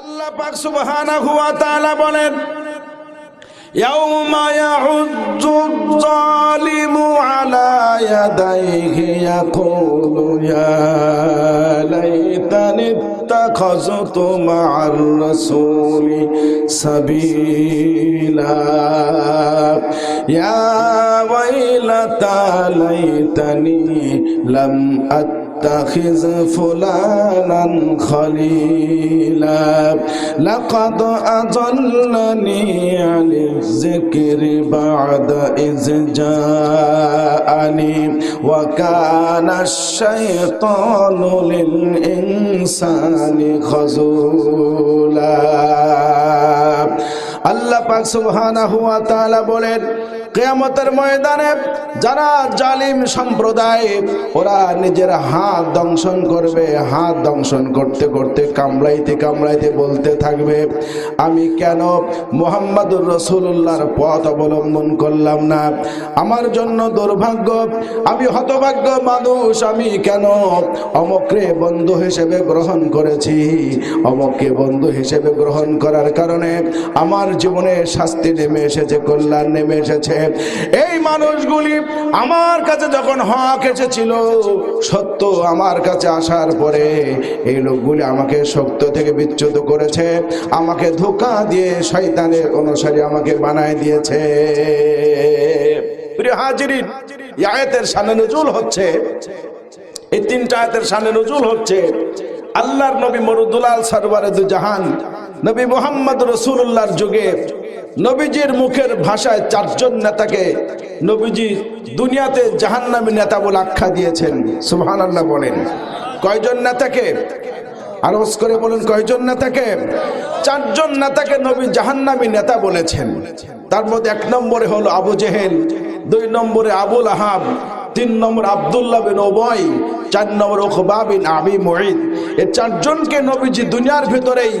আল্লাহ পাক সুবহানাহু ওয়া তাআলা বলেন يوم يعض الظالم على يديه يقول يا ليتني اتخذت مع الرسول سبيلا يا ويلتى ليتني لم أت اتخذ فلانا خليلا لقد أضلني عن الذكر بعد إذ جاءني وكان الشيطان للإنسان خذولا আল্লাহ পাক সুবহানাহু ওয়া তাআলা বলেন কেয়ামতের ময়দানে যারা জালিম সম্প্রদায়, ওরা নিজের হাত দংশন করবে, হাত দংশন করতে করতে, কামড়াইতে কামড়াইতে বলতে থাকবে, আমি কেন মোহাম্মদুর রসুল্লাহর পথ অবলম্বন করলাম না? আমার জন্য দুর্ভাগ্য, আমি হতভাগ্য মানুষ, আমি কেন অমকরে বন্ধু হিসেবে গ্রহণ করেছি? অমককে বন্ধু হিসেবে গ্রহণ করার কারণে আমার জীবনে শাস্তি নেমে এসেছে, কল্যাণ নেমে এসেছে। এই মানুষগুলি আমার কাছে যখন হক এসেছিল, সত্য আমার কাছে আসার পরে এই লোকগুলি আমাকে সত্য থেকে বিচ্যুত করেছে, আমাকে ধোকা দিয়ে শয়তানের অনুসারী আমাকে বানায় দিয়েছে। হাজিরিন হচ্ছে। এই তিনটা আয়াতের সামনে নজুল হচ্ছে। আল্লাহর নবী মরুদুলাল সরওয়ারে দু জাহান নবী মোহাম্মদ রসুল্লাহর যুগে নবীজির মুখের ভাষায় চারজন নেতাকে নবীজি দুনিয়াতে জাহান্নামী নেতা বলে আখ্যা দিয়েছেন। সুবহান আল্লাহ বলেন। কয়জন নেতাকে? আরজ করে বলুন, কয়জন নেতাকে? চারজন নেতাকে নবী জাহান্নামী নেতা বলেছেন। তার মধ্যে এক নম্বরে হলো আবু জেহেল, দুই নম্বরে আবুল আহাব তিন নম্বর আবদুল্লাহ বিন ওবয় চার নম্বর ওখবা বিন আবি মুঈদ। এই চারজনকে নবীজি দুনিয়ার ভিতরেই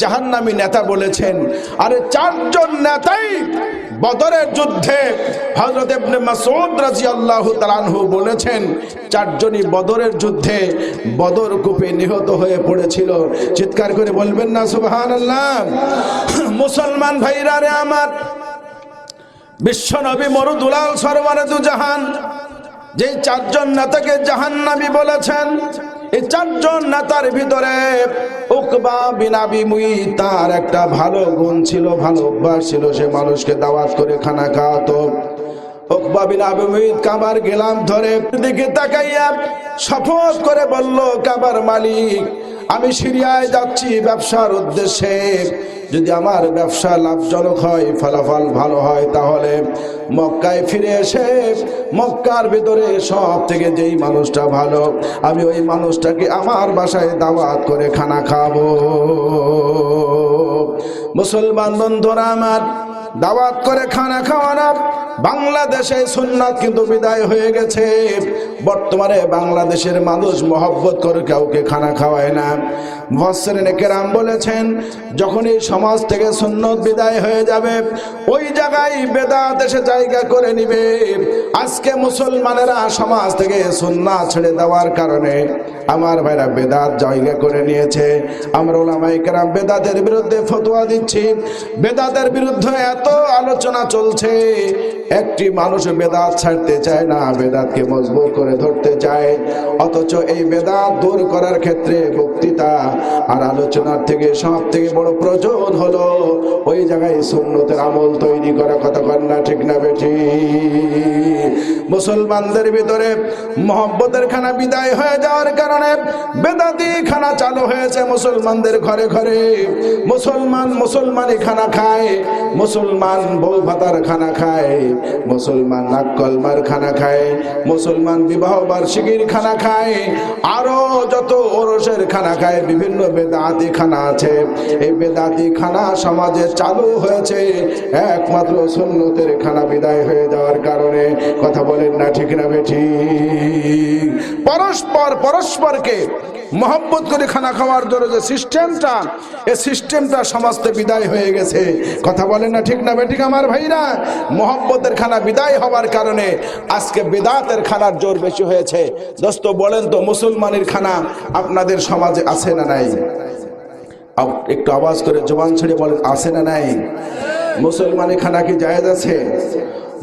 জাহান্নামী নেতা বলেছেন। আর চারজন নেতাই বদরের যুদ্ধে হযরত ইবনে মাসউদ রাদিয়াল্লাহু তাআলাহু বলেছেন, চারজনই বদরের যুদ্ধে বদর কূপে নিহত হয়ে পড়েছিল। চিৎকার করে বলবেন না, সুবহানাল্লাহ। মুসলমান ভাইরা রে আমার, বিশ্ব নবী মরুদুলাল সরওয়ারে জাহান যে চারজন নেতাকে জাহান্নাবী বলেছেন, এই চারজন নেতার ভিতরে উকবা মুই তার একটা ভালো গুণ ছিল, ভালো অভ্যাস ছিল, সে মানুষকে দাওয়াত করে খানা খাওয়াতো। কাবার গেলাম ধরে। দিকে তাকাইয়া শপথ করে বলল, কাবার মালিক, আমি সিরিয়ায় যাচ্ছি ব্যবসার উদ্দেশ্যে। যদি আমার ব্যবসা লাভজনক হয়, ফলাফল ভালো হয়, তাহলে মক্কায় ফিরে এসে মক্কার ভিতরে সব থেকে যেই মানুষটা ভালো, আমি ওই মানুষটাকে আমার বাসায় দাওয়াত করে খানা খাব। মুসলমান বন্ধুরা আমার, দাওয়াত করে খানা খাওয়ানো বাংলাদেশে সুন্নাত কিন্তু বিদায় হয়ে গেছে। বর্তমানে বাংলাদেশের মানুষ মহব্বত করে কাউকে খানা খাওয়ায় না। মহসেন কেরাম বলেছেন যখন এই সমাজ থেকে সুন্নত বিদায় হয়ে যাবে, ওই জায়গায় বেদাত এসে জায়গা করে নিবে। আজকে মুসলমানেরা সমাজ থেকে সুন্নাত ছেড়ে দেওয়ার কারণে আমার ভাইরা বেদাত জায়গা করে নিয়েছে। আমরা ওলামাই কেরাম বেদাতের বিরুদ্ধে ফতোয়া দিচ্ছি। বেদাতের বিরুদ্ধে এত আলোচনা চলছে একটি মানুষ বেদাত ছাড়তে চায় না বেদাতকে মজবুত করে ধরতে চায়। অথচ এই বেদাত দূর করার ক্ষেত্রে বক্তৃতা আর আলোচনার থেকে সব থেকে বড় প্রয়োজন হলো ওই জায়গায় সুন্নতের আমল তৈরি করা। কথা কন্যা ঠিক না বেঠি? মুসলমানদের ভিতরে মহব্বতের খানা বিদায় হয়ে যাওয়ার কারণে বেদাতি খানা চালু হয়েছে মুসলমানদের ঘরে ঘরে। মুসলমান মুসলমানি খানা খায়, মুসলমান বউ ভাতার খানা খায়। মুসলমান খায়, মুসলমান বিবাহ বার্ষিকীর খানা খায়, আরও যত ওরসের খানা খায়, বিভিন্ন বেদাতি খানা আছে। এই বেদাতি খানা সমাজে চালু হয়েছে, একমাত্র সুন্নতের খানা বিদায় হয়ে যাওয়ার কারণে। কথা বলেন না ঠিক না বেঠি? পরস্পর, পরস্পরকে মহব্বত করে খানা খাওয়ার জন্য যে সিস্টেমটা, এই সিস্টেমটা সমাজতে বিদায় হয়ে গেছে। কথা বলেন না ঠিক না বেঠিক আমার ভাইরা? মহব্বতের খানা বিদায় হওয়ার কারণে আজকে বেদাতের খানার জোর বেশি হয়েছে। দোস্ত, বলেন তো, মুসলমানের খানা আপনাদের সমাজে আছে না নাই? একটু আওয়াজ করে জবান ছেড়ে বলেন, আছে না নাই? মুসলমানি খানা কি জায়েজ আছে?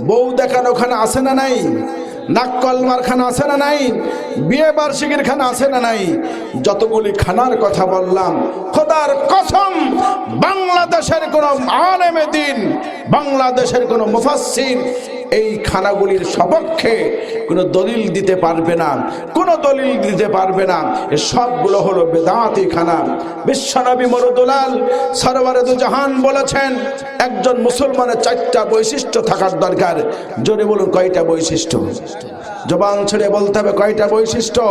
বউ দেখানো খানা আছে না নাই? নাক্কলমার খানা আছে না নাই? বিয়ে বার্ষিকীর খানা আছে না নাই? যতগুলি খানার কথা বললাম, খোদার কসম, বাংলাদেশের কোন আলেমে দিন বাংলাদেশের কোন মুফাসসির এই খানাগুলির সপক্ষে কোনো দলিল দিতে পারবে না, কোনো দলিল দিতে পারবে না। এ সবগুলো হলো বেদাতি খানা। বিশ্বনবী মরুদুলাল সরওয়ারেদু জাহান বলেছেন, একজন মুসলমানের চারটা বৈশিষ্ট্য থাকার দরকার। জোরে বলুন, কয়টা বৈশিষ্ট্য? জবান ছেড়ে বলতে হবে, কয়টা বৈশিষ্ট্য?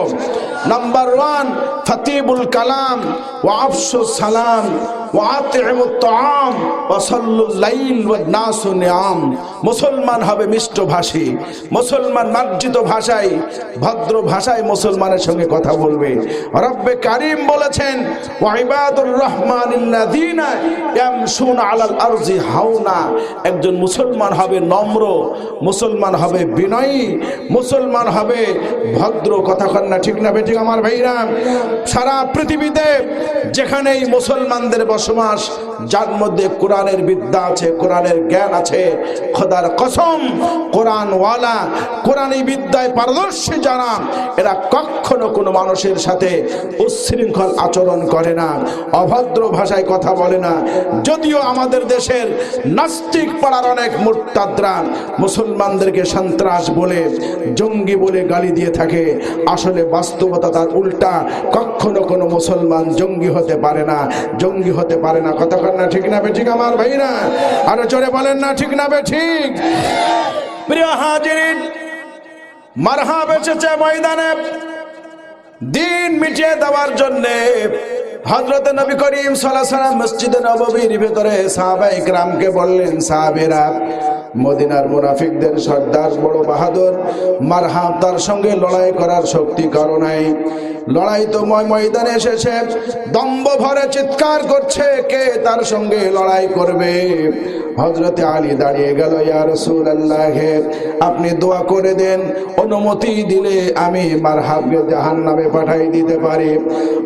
নাম্বার ওয়ান, ফাতিবুল কালাম ওয়া আফসুস সালাম। মুসলমান হবে মিষ্টভাষী মুসলমান মার্জিত ভাষায়, ভদ্র ভাষায় মুসলমানের সঙ্গে কথা বলবে। রব্বে কারিম বলেছেন, ওয়া ইবাদুর রহমানিল্লাযীনা ইয়ামশুনা আলাল আরজি হাওনা। একজন মুসলমান হবে নম্র, মুসলমান হবে বিনয়ী, মুসলমান হবে ভদ্র, কথা না ঠিক না বেঠিক আমার ভাইরা। সারা পৃথিবীতে যেখানেই মুসলমানদের বসবাস যার মধ্যে কোরআনের বিদ্যা আছে, কোরআনের জ্ঞান আছে, খোদার কসম, কোরআনওয়ালা, কোরআনী বিদ্যায় পারদর্শী যারা, এরা কখনো কোনো মানুষের সাথে উচ্ছৃঙ্খল আচরণ করে না, অভদ্র ভাষায় কথা বলে না। যদিও আমাদের দেশের নাস্তিক পাড়ার অনেক মোর্তাদরা মুসলমানদেরকে সন্ত্রাস বলে, জঙ্গি বলে গালি দিয়ে থাকে, আসলে বাস্তবতা তার উল্টা। কখনো কোনো মুসলমান জঙ্গি হতে পারে না, জঙ্গি হতে পারে না। কথা না, ঠিক না বেঠিক আমার ভাই না আরও চলে বলেন না, ঠিক না বেঠিক প্রিয় হাজিরিন মারহা বেঁচেছে ময়দানে। দিন মিটিয়ে দেওয়ার জন্যে বললেন মদিনার মুনাফিকদের সর্দার বড় বাহাদুর মারহাম তার সঙ্গে লড়াই করার শক্তি কারও নাই। লড়াই তো ময় ময়দানে এসেছে। দম্ব ভরে চিৎকার করছে কে তার সঙ্গে লড়াই করবে? হজরতে আলী দাঁড়িয়ে গেল, ইয়া রসুল আল্লাহে আপনি দোয়া করে দেন, অনুমতি দিলে আমি মারহাবকে জাহান নামে পাঠাই দিতে পারি।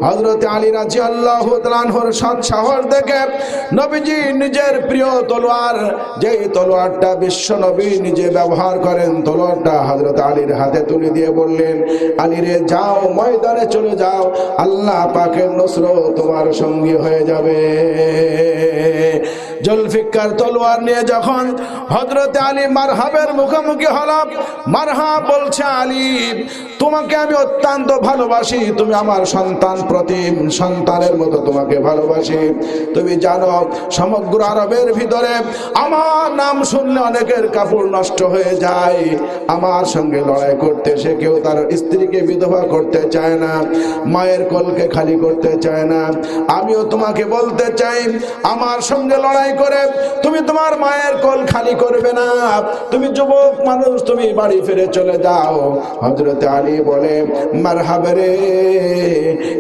হজরতে আলী রাজি আল্লাহ তালানহর সৎ সাহস দেখে নবীজি নিজের প্রিয় তলোয়ার, যেই তলোয়ারটা বিশ্ব নবী নিজে ব্যবহার করেন, তলোয়ারটা হজরত আলীর হাতে তুলে দিয়ে বললেন, আলী রে, যাও, ময়দানে চলে যাও, আল্লাহ পাকের নসর তোমার সঙ্গী হয়ে যাবে। জলফিকার তলোয়ার নিয়ে যখন হজরতে আলী মারহাবের মুখোমুখি হলাম মারহা বলছে, আলী, তোমাকে আমি অত্যন্ত ভালোবাসি। তুমি আমার সন্তান প্রতিম, সন্তানের মতো তোমাকে ভালোবাসি। তুমি জানো, সমগ্র আরবের ভিতরে আমার নাম শুনলে অনেকের কাপড় নষ্ট হয়ে যায়। আমার সঙ্গে লড়াই করতে সে কেউ তার স্ত্রীকে বিধবা করতে চায় না, মায়ের কলকে খালি করতে চায় না। আমিও তোমাকে বলতে চাই, আমার সঙ্গে লড়াই করে, তুমি তোমার মায়ের কল খালি করবে না। তুমি যুবক মানুষ, তুমি বাড়ি ফিরে চলে যাও। হজরত আলী বলে, মারহাবে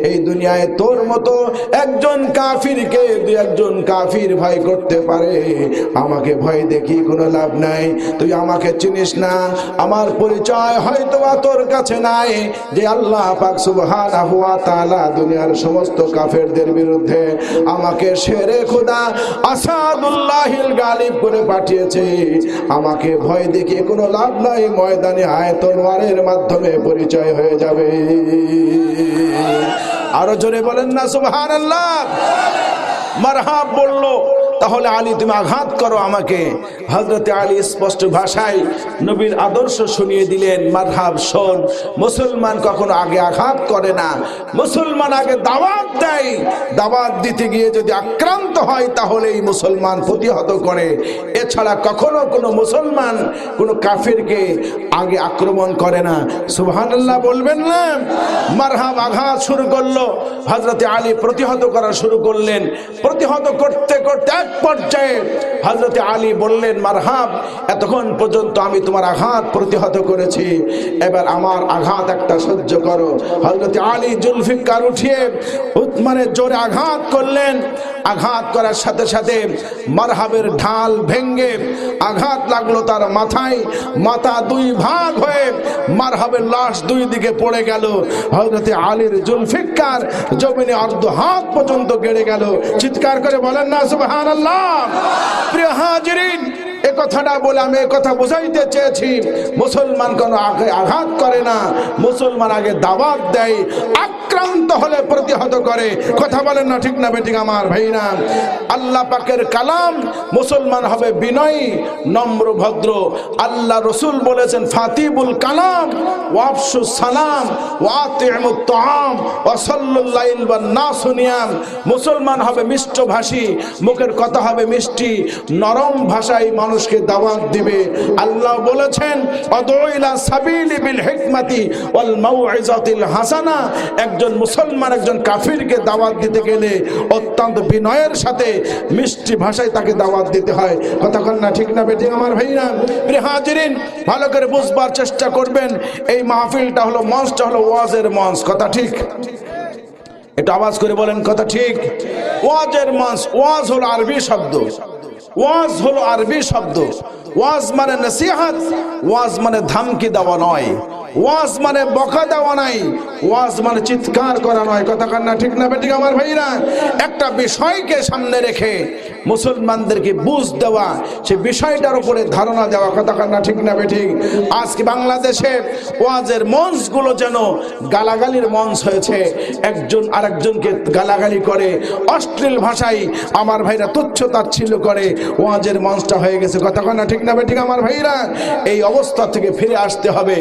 এই দুনিয়ায় তোর মতো একজন কাফিরকে দু একজন কাফির ভয় করতে পারে। আমাকে ভয় দেখি, কোনো লাভ নাই। তুই আমাকে চিনিস না। আমার পরিচয় হয়তো বা তোর কাছে নাই। যে আল্লাহ পাক সুবহানাহু ওয়া তাআলা দুনিয়ার সমস্ত কাফেরদের বিরুদ্ধে আমাকে শেরে খোদা আসাদুল্লাহিল গালিব করে পাঠিয়েছে। আমাকে ভয় দেখিয়ে কোনো লাভ নাই, ময়দানে আয় তলোয়ারের মাধ্যমে পরিচয় হয়ে যাবে। আরও জোরে বলেন না, সুবহানাল্লাহ। মারহাব বলল তাহলে আলী, তুমি আঘাত করো আমাকে। হজরতে আলী স্পষ্ট ভাষায় নবীর আদর্শ শুনিয়ে দিলেন মারহাব শোন, মুসলমান কখনো আগে আঘাত করে না। মুসলমান আগে দাওয়াত দেয়। দাওয়াত দিতে গিয়ে যদি আক্রান্ত হয় তাহলে এই মুসলমান প্রতিহত করে। এছাড়া কখনো কোনো মুসলমান, কোনো কাফেরকে আগে আক্রমণ করে না। সুবহানাল্লাহ বলবেন না? মারহাব আঘাত শুরু করল। হজরতে আলী প্রতিহত করা শুরু করলেন। প্রতিহত করতে করতে এক পর্যায়ে হজরত আলী বললেন, মারহাব, এতক্ষণ পর্যন্ত আমি তোমার আঘাত প্রতিহত করেছি। এবার আমার আঘাত একটা সহ্য করো। হজরত আলী জুলফিকার উঠিয়ে উৎমানের জোরে আঘাত করলেন। আঘাত করার সাথে সাথে মারহাবের ঢাল ভেঙ্গে আঘাত লাগল তার মাথায়। মাথা দুই ভাগ হয়ে মারহাবের লাশ দুই দিকে পড়ে গেল। হজরতে আলীর জুলফিকার জমিনে অর্ধ হাত পর্যন্ত গেড়ে গেল। চিৎকার করে বলেন, না সুবহান আল্লাহ। প্রিয় হাজিরিন এ কথাটা বলে আমি এ কথা বোঝাইতে চেয়েছি। মুসলমান কোনো আগে আঘাত করে না। মুসলমান আগে দাওয়াত দেয়, আক্রান্ত হলে প্রতিহত করে। কথা বলেন না ঠিক না বেঠিক আমার ভাই না আল্লাহ পাকের কালাম, মুসলমান হবে বিনয়ী, নম্র, ভদ্র। আল্লাহ রসুল বলেছেন ফাতিবুল কালাম ওয়াফসু সালাম ওয়াতিমুত তাআম, ওয়া সাল্লাল্লাইল ওয়ান নাসুনিয়াম মুসলমান হবে মিষ্টভাষী, মুখের কথা হবে মিষ্টি। নরম ভাষায় মানুষকে দাওয়াত দিবে। আল্লাহ বলেছেন অদইলা সাবিলি বিল হিকমাতি ওয়াল মাউইজাতিল হাসানা। একজন মুসলমান একজন কাফিরকে দাওয়াত দিতে গেলে অত্যন্ত বিনয়ের সাথে মিষ্টি ভাষায় তাকে দাওয়াত দিতে হয়। কন না ঠিক না বেটি আমার ভাইরা? প্রিয় হাজিরিন, ভালো করে বুঝবার চেষ্টা করবেন, এই মাহফিলটা হলো মঞ্চটা হলো ওয়াজের মঞ্চ। কথা ঠিক? এটা আওয়াজ করে বলেন, কথা ঠিক? ওয়াজের মঞ্চ, ওয়াজ হলো আরবি শব্দ। ওয়াজ হলো আরবি শব্দ। ওয়াজ মানে নসিহাত ওয়াজ মানে ধামকি দেওয়া নয়। ওয়াজ মানে বকা দেওয়া নাই। ওয়াজ মানে চিৎকার করা নয়। কথা কান্না ঠিক না বেটিক আমার ভাইরা? একটা বিষয়কে সামনে রেখে মুসলমানদেরকে বুঝ দেওয়া, সে বিষয়টার উপরে ধারণা দেওয়া, কথা কান্না ঠিক না বেঠিক। আজকে বাংলাদেশে ওয়াজের মঞ্চগুলো যেন গালাগালির মঞ্চ হয়েছে। একজন আরেকজনকে গালাগালি করে। অশ্লীল ভাষায় আমার ভাইরা তুচ্ছ তাচ্ছিল্য করে। ওয়াজের মঞ্চটা হয়ে গেছে। কথা কান্না ঠিক না বেঠিক আমার ভাইরা? এই অবস্থা থেকে ফিরে আসতে হবে।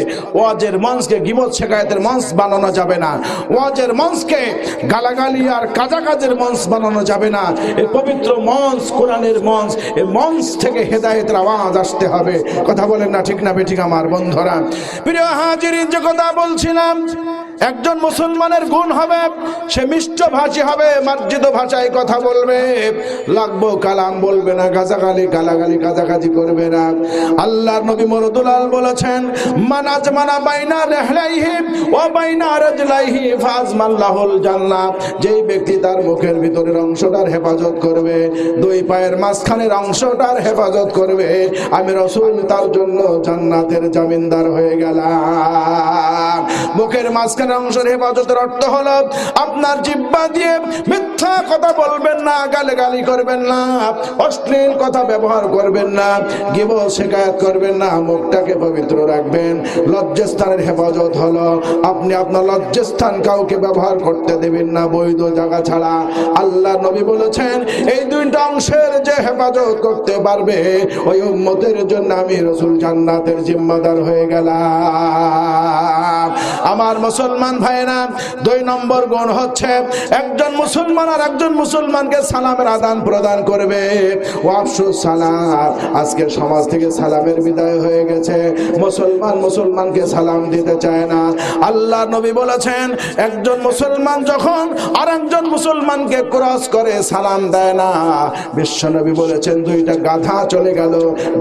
ওয়াজের মঞ্চকে গিমত শেখায়তের মঞ্চ বানানো যাবে না। ওয়াজের মঞ্চকে গালাগালি আর কাজা কাজাকাজের মঞ্চ বানানো যাবে না। এই পবিত্র মঞ্চ, কোরআনের মঞ্চ এই মঞ্চ থেকে হেদায়েতের আওয়াজ আসতে হবে। কথা বলেন না ঠিক না বেঠিক আমার বন্ধুরা। প্রিয় হাজির যে কথা বলছিলাম একজন মুসলমানের গুণ হবে, সে মিষ্ট ভাষী হবে, মার্জিত ভাষায় কথা বলবে। লাগবো কালাম বলবে না, গাজাগালি, গালাগালি, গাজাগাজি করবে না। আল্লাহ নবী মরদুলাল বলেছেন, মানাজ মানা বাইনা রেহলাইহি ও বাইনা রাজলাইহি ফাজমাল্লাহুল জান্নাহ যেই ব্যক্তি তার মুখের ভিতরের অংশটার হেফাজত করবে, দুই পায়ের মাঝখানের অংশটার হেফাজত করবে, আমি রসুল, তার জন্য জান্নাতের জামিনদার হয়ে গেলাম। মুখের মাঝখানের অংশের হেফাজতের অর্থ হলো, আপনার জিব্বা দিয়ে মিথ্যা কথা বলবেন না গালে গালি করবেন না, অশ্লীল কথা ব্যবহার করবেন না গিব শেখায়ত করবেন না, মুখটাকে পবিত্র রাখবেন। লজ্জাস্থানের হেফাজত হলো, আপনি আপনার লজ্জাস্থান কাউকে ব্যবহার করতে দেবেন না, বৈধ জায়গা ছাড়া। আল্লাহ নবী বলেছেন, এই দুইটা অংশের যে হেফাজত করতে পারবে, ওই উম্মতের জন্য আমি রসুল জান্নাতের জিম্মাদার হয়ে গেলাম। আমার মুসলমান ভাইরা দুই নম্বর গুণ হচ্ছে একজন মুসলমান আর একজন মুসলমানকে সালামের আদান প্রদান করবে। ওয়াফসু সালাম। আজকে সমাজ থেকে সালামের বিদায় হয়ে গেছে। মুসলমান মুসলমানকে সালাম দিতে চায় না। আল্লাহ নবী বলেছেন, একজন মুসলমান যখন আর একজন মুসলমানকে ক্রস করে সালাম দেয় না, বিশ্ব নবী বলেছেন, দুইটা গাধা চলে গেল।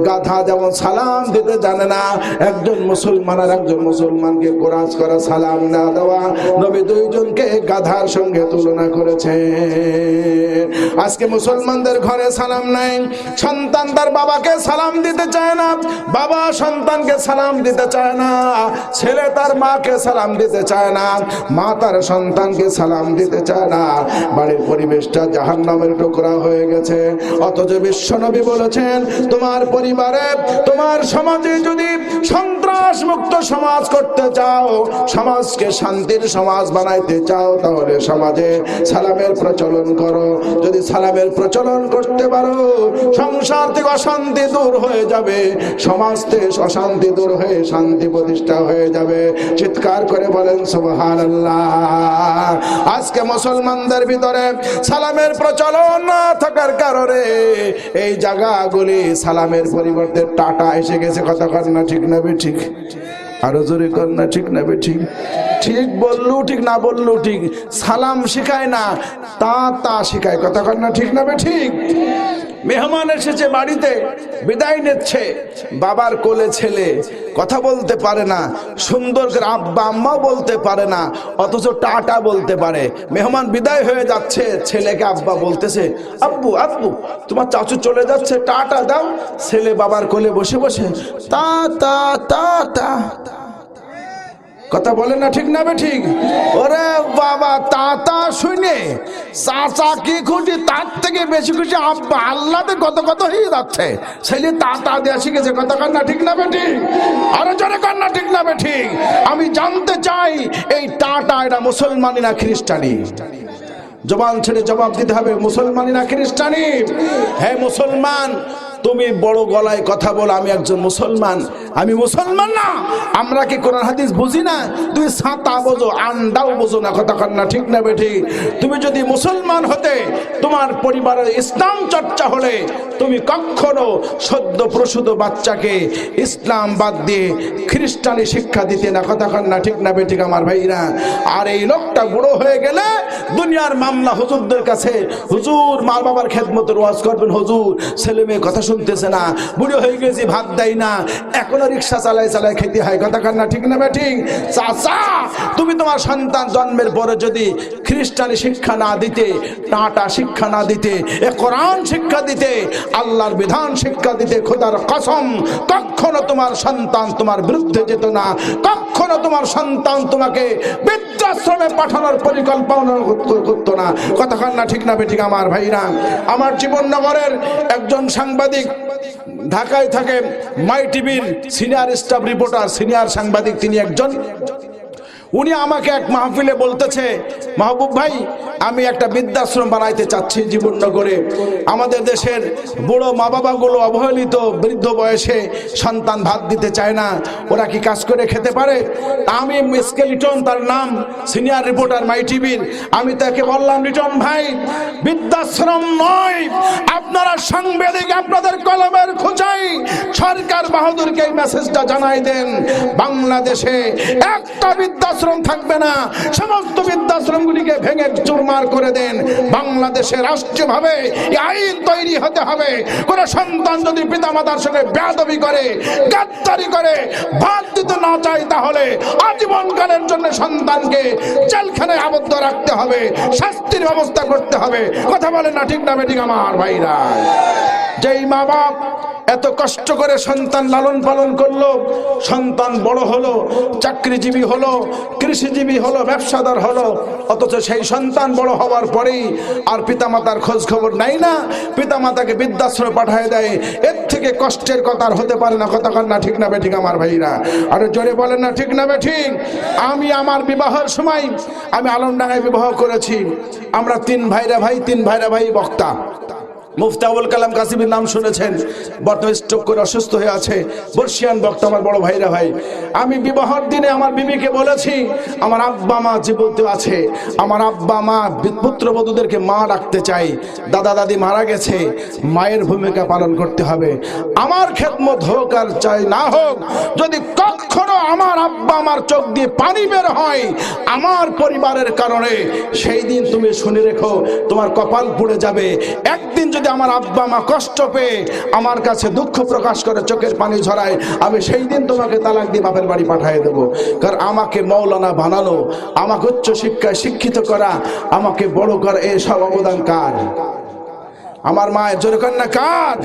গাধা যেমন সালাম দিতে জানে না, একজন মুসলমান আর একজন মুসলমানকে ক্রস করা সালাম না। দেওয়া নবী দুইজনকে গাধার সঙ্গে তুলনা করেছে। আজকে মুসলমানদের ঘরে সালাম নাই, সন্তান তার বাবাকে সালাম দিতে চায় না, বাবা সন্তানকে সালাম দিতে চায় না, ছেলে তার মাকে সালাম দিতে চায় না, মা তার সন্তানকে সালাম দিতে চায় না। বাড়ির পরিবেশটা জাহান নামের টুকরা হয়ে গেছে। অথচ বিশ্বনবী বলেছেন, তোমার পরিবারে, তোমার সমাজে যদি সন্ত্রাস মুক্ত সমাজ করতে চাও, সমাজকে শান্তির সমাজ বানাইতে চাও তাহলে সমাজে সালামের প্রচলন করো। যদি সালামের প্রচলন করতে পারো, সংসার থেকে অশান্তি দূর হয়ে যাবে, সমাজ থেকে অশান্তি দূর হয়ে শান্তি প্রতিষ্ঠা হয়ে যাবে। চিৎকার করে বলেন সুবহান আজকে মুসলমানদের ভিতরে সালামের প্রচলন না থাকার কারণে এই জায়গাগুলি সালামের পরিবর্তে টাটা এসে গেছে। কথা না ঠিক না ঠিক? আরও জোরে কর না ঠিক না ঠিক? ঠিক বললু, ঠিক না বললু, ঠিক সালাম শিখায় না, তা তা শিখায়। কথা না ঠিক না বে ঠিক? মেহমান এসেছে বাড়িতে, বিদায় নিচ্ছে, বাবার কোলে ছেলে। কথা বলতে পারে না, সুন্দর করে আব্বা আম্মা বলতে পারে না, অথচ টাটা বলতে পারে। মেহমান বিদায় হয়ে যাচ্ছে, ছেলেকে আব্বা বলতেছে, আব্বু আব্বু, তোমার চাচু চলে যাচ্ছে, টাটা দাও। ছেলে বাবার কোলে বসে বসে, তা তা তা তা। কথা বলে না ঠিক না ঠিক? ওরে বাবা, তাতা শুনে। চাচা কি খুশি? তার থেকে বেশি খুশি আব্বা আল্লাহতে কত কত হয়ে যাচ্ছে। ছেলে তাতা দেওয়া শিখেছে কত কান্না ঠিক না ঠিক? আরও জোরে কান্না ঠিক না ঠিক? আমি জানতে চাই, এই টাটা এটা মুসলমানি না খ্রিস্টানি? জবান ছেড়ে জবাব দিতে হবে মুসলমানি না খ্রিস্টানি? হ্যাঁ মুসলমান তুমি বড় গলায় কথা বলো, আমি একজন মুসলমান। আমি মুসলমান না। আমরা কি কোরআন হাদিস বুঝি না? তুমি সাঁতা বোঝো আন্ডাও বোঝো না কথা না, ঠিক না বেঠি? তুমি যদি মুসলমান হতে, তোমার পরিবারের ইসলাম চর্চা হলে, তুমি কখনো সদ্য প্রসূত বাচ্চাকে ইসলাম বাদ দিয়ে খ্রিস্টানি শিক্ষা দিতে না কথা না, ঠিক না বেঠিক আমার ভাইরা? আর এই লোকটা বুড়ো হয়ে গেলে দুনিয়ার মামলা হুজুরদের কাছে, হুজুর মা বাবার খেদমতের ওয়াজ করবেন, হুজুর, ছেলে মেয়ে কথা শুনতেছে না। বুড়ো হয়ে গেছি, ভাত দেয় না। এখনও রিক্সা চালায় চালায় খেতে হয়। কথা কান্না ঠিক না ঠিক? চাচা, তুমি তোমার সন্তান জন্মের পরে যদি খ্রিস্টানি শিক্ষা না দিতে, টাটা শিক্ষা না দিতে, এ কোরআন শিক্ষা দিতে, আল্লাহর বিধান শিক্ষা দিতে, খোদার কসম, কখনো তোমার সন্তান তোমার বিরুদ্ধে যেত না। কখনো তোমার সন্তান তোমাকে বৃদ্ধাশ্রমে পাঠানোর পরিকল্পনা করতো না। কথা কান্না ঠিক না বেঠিক আমার ভাইরা, আমার জীবন জীবননগরের একজন সাংবাদিক ঢাকায় থাকেন মাই টিভির সিনিয়র স্টাফ রিপোর্টার সিনিয়র সাংবাদিক তিনি একজন। উনি আমাকে এক মাহফিলে বলতেছে, মাহবুব ভাই, আমি একটা বৃদ্ধাশ্রম বানাইতে চাচ্ছি জীবননগরে। আমাদের দেশের বুড়ো মা বাবাগুলো অবহেলিত, বৃদ্ধ বয়সে সন্তান ভাত দিতে চায় না। ওরা কি কাজ করে খেতে পারে? আমি মিসকে লিটন তার নাম সিনিয়র রিপোর্টার মাই টিভির। আমি তাকে বললাম, লিটন ভাই, বৃদ্ধাশ্রম নয়। আপনারা সাংবাদিক, আপনাদের কলমের খোঁচাই সরকার বাহাদুরকে এই মেসেজটা জানাই দেন। বাংলাদেশে একটা বৃদ্ধাশ্রম থাকবে না। সমস্ত বৃদ্ধাশ্রমগুলিকে ভেঙে চুরমার করে দেন। বাংলাদেশে রাষ্ট্রীয়ভাবে আইন তৈরি হতে হবে। কোন সন্তান যদি পিতামাতার সঙ্গে বেয়াদবি করে, গাদ্দারি করে ভাত দিতে না চায়, তাহলে আজীবনকালের জন্য সন্তানকে জেলখানায় আবদ্ধ রাখতে হবে, শাস্তির ব্যবস্থা করতে হবে। কথা বলে না ঠিক না বেঠিক আমার ভাইরা? যেই মা বাপ এত কষ্ট করে সন্তান লালন পালন করল। সন্তান বড় হলো, চাকরিজীবী হলো, কৃষিজীবী হলো, ব্যবসাদার হলো। অথচ সেই সন্তান বড় হওয়ার পরেই আর পিতামাতার খোঁজ খবর নাই না। পিতামাতাকে বৃদ্ধাশ্রমে পাঠায় দেয়। এর থেকে কষ্টের কথা আর হতে পারে না। কথা কর না, ঠিক না বেঠিক আমার ভাইরা। আর জোরে বলেন না, ঠিক না বেঠিক আমি আমার বিবাহের সময় আমি আলমডাঙ্গায় বিবাহ করেছি। আমরা তিন ভাইরা ভাই, তিন ভাইরা ভাই বক্তা। মুফতি আবুল কালাম কাসিমের নাম শুনেছেন। বর্তমানে স্ট্রোক করে অসুস্থ হয়ে আছে। বর্ষিয়ান বক্তা আমার বড় ভাইরা ভাই। আমি বিবাহর দিনে আমার বিবিকে বলেছি, আমার আব্বা মা জীবিত আছে। আমার আব্বা মা পুত্রবধূদেরকে মা ডাকতে চাই। দাদা, দাদি মারা গেছে। মায়ের ভূমিকা পালন করতে হবে। আমার খেদমত হোক আর চাই না হোক, যদি কখনো আমার আব্বা আমার চোখ দিয়ে পানি বের হয় আমার পরিবারের কারণে, সেই দিন তুমি শুনে রেখো, তোমার কপাল পুড়ে যাবে। একদিন যদি আমার আব্বা মা কষ্ট পেয়ে আমার কাছে দুঃখ প্রকাশ করে চোখের পানি ঝরায়, আমি সেই দিন তোমাকে তালাক দিয়ে বাপের বাড়ি পাঠিয়ে দেবো। কারণ আমাকে মৌলানা বানানো, আমাকে উচ্চ শিক্ষায় শিক্ষিত করা, আমাকে বড় করা এসব অবদান কার? আমার মায়ের জোরে কন্যা কার?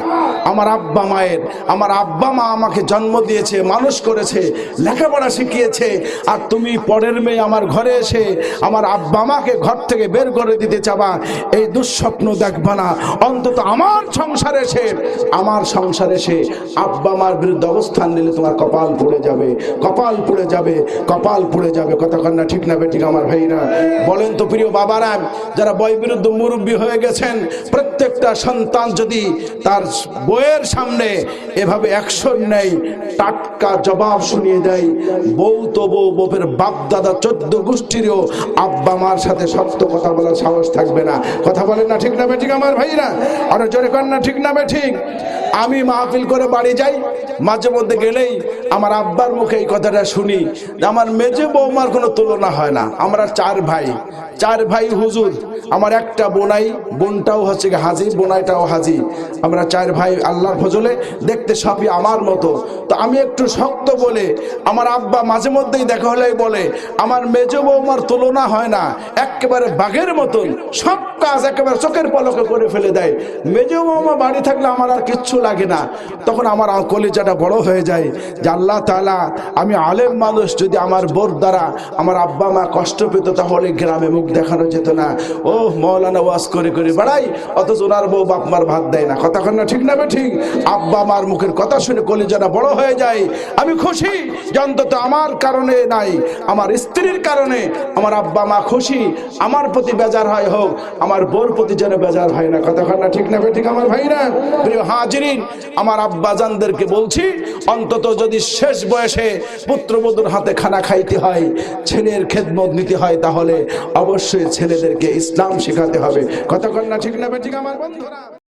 আমার আব্বা মায়ের, আমার আব্বা মা আমাকে জন্ম দিয়েছে, মানুষ করেছে, লেখাপড়া শিখিয়েছে। আর তুমি পরের মেয়ে আমার ঘরে এসে আমার আব্বা মাকে ঘর থেকে বের করে দিতে চাবা। এই দুঃস্বপ্ন দেখবা না। অন্তত আমার সংসারে এসে, আমার সংসারে এসে আব্বা মার বিরুদ্ধে অবস্থান নিলে তোমার কপাল পুড়ে যাবে। কপাল পুড়ে যাবে, কপাল পুড়ে যাবে। কন্যা ঠিক না বেঠিক আমার ভাইরা? বলেন তো প্রিয় বাবারা, যারা বয় বিরুদ্ধ মুরব্বী হয়ে গেছেন, প্রত্যেকটা সন্তান যদি তার বইয়ের সামনে এভাবে অ্যাকশন নেয়, টাটকা জবাব শুনিয়ে দেয়, বউ তো বউ বউের বাপ দাদা চোদ্দ গোষ্ঠীরও আব্বা মার সাথে সত্য কথা বলার সাহস থাকবে না। কথা বলেন না ঠিক না বেঠিক আমার ভাইরা? আরও জোরে কর না, ঠিক না বেঠিক? আমি মাহফিল করে বাড়ি যাই, মাঝে মধ্যে গেলেই আমার আব্বার মুখে এই কথাটা শুনি। আমার মেজে বৌমার কোনো তুলনা হয় না। আমরা চার ভাই। চার ভাই হুজুর। আমার একটা বোনাই, বোনটাও হচ্ছে হাজি, বোনাইটাও হাজি। আমরা চার ভাই আল্লাহর ফজলে দেখতে সবই আমার মতো। তো আমি একটু শক্ত বলে, আমার আব্বা মাঝে মধ্যেই দেখা হলেই বলে, আমার মেজ বৌমার তুলনা হয় না। একেবারে বাঘের মতন সব কাজ একেবারে চোখের পলকে করে ফেলে দেয়। মেজ বৌমা বাড়ি থাকলে আমার আর কিচ্ছু লাগে না। তখন আমার কলিজাটা বড় হয়ে যায় যে আল্লাহ তালা আমি আলেম মানুষ, যদি আমার বোর দ্বারা আমার আব্বা মা কষ্ট পেত, তাহলে গ্রামে মুখ দেখানো যেত না। ও মৌলানা ওয়াজ করে করে বেড়াই, অথচ ওনার বউ বাপ মার ভাত দেয় না। কথা না ঠিক না ঠিক আব্বা মার মুখের কথা শুনে কলিজাটা বড় হয়ে যায়। আমি খুশি যে অন্তত আমার কারণে নাই, আমার স্ত্রীর কারণে আমার আব্বা মা খুশি। আমার প্রতি বেজার হয় হোক, আমার বোর প্রতি যেন বেজার হয় না। কথা না ঠিক না ঠিক আমার ভাইরা? প্রিয় হাজিরিন আমার আব্বা জানদেরকে বলছি, অন্তত যদি শেষ বয়সে পুত্রবধূর হাতে খানা খাইতে হয়, ছেলের খেদমত নিতে হয়, তাহলে অবশ্যই ছেলেদেরকে ইসলাম শেখাতে হবে। কথা না ঠিক না ঠিক আমার বন্ধুরা?